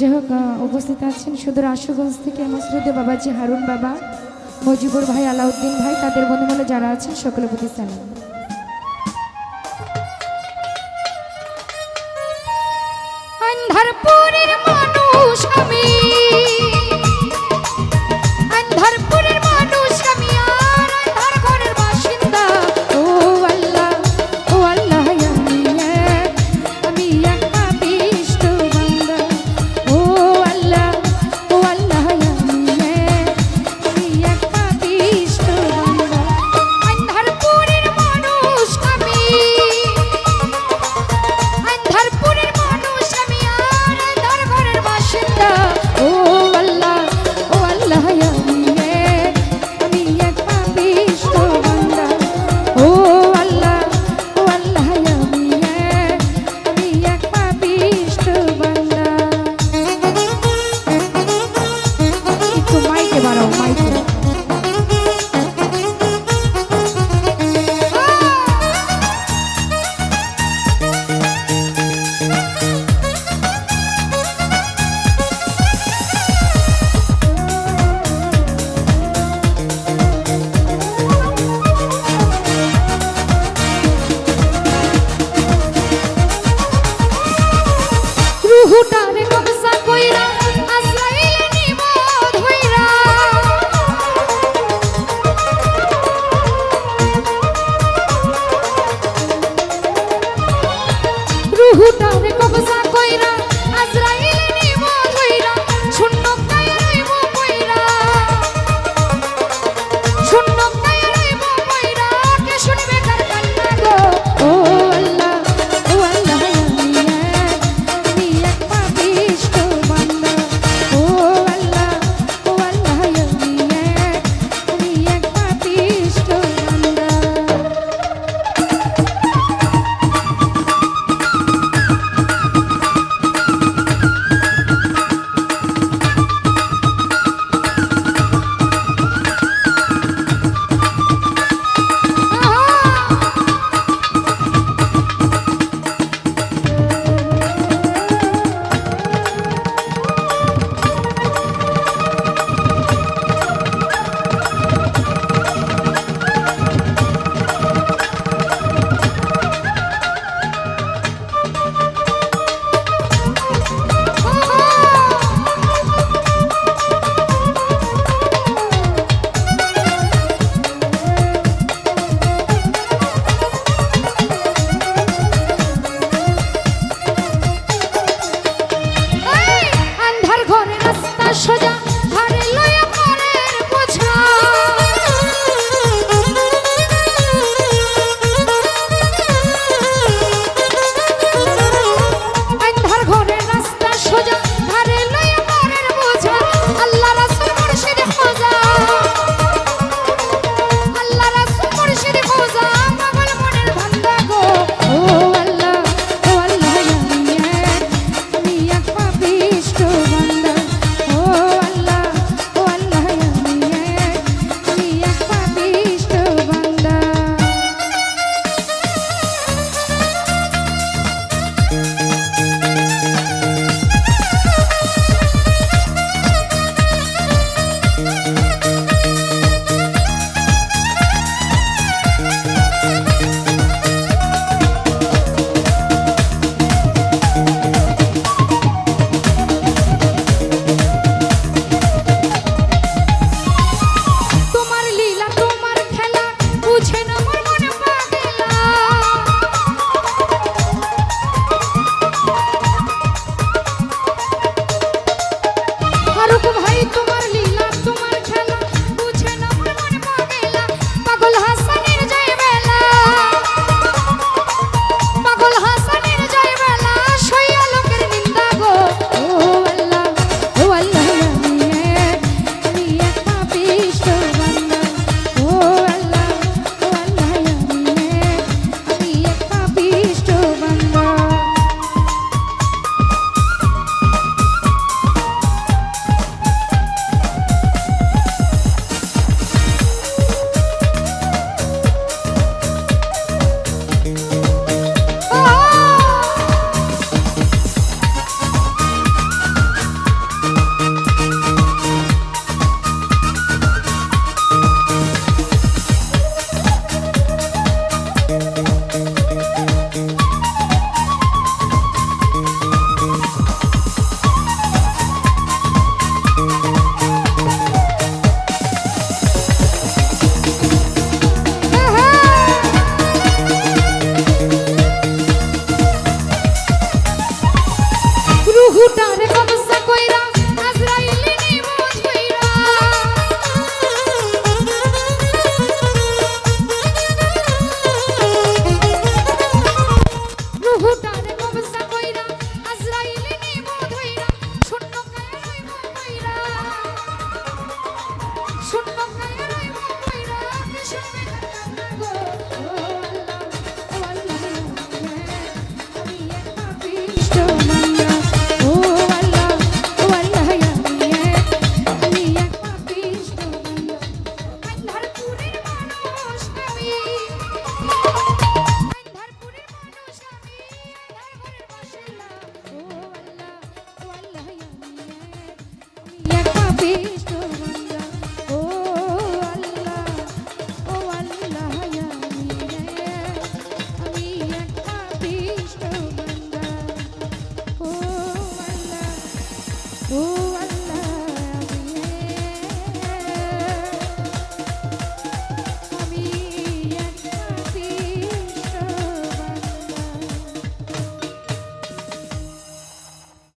যে হোক উপস্থিত আছেন সুদূর আশুগঞ্জ থেকে মসরুদে বাবাজি, হারুন বাবা, মজিবুর ভাই, আলাউদ্দিন ভাই, তাদের বন্ধুমূলে যারা আছেন সকলে প্রতিষ্ঠান ভুটার কবসা কইরা আজরাইলে নিব ধইরা। রুহুটা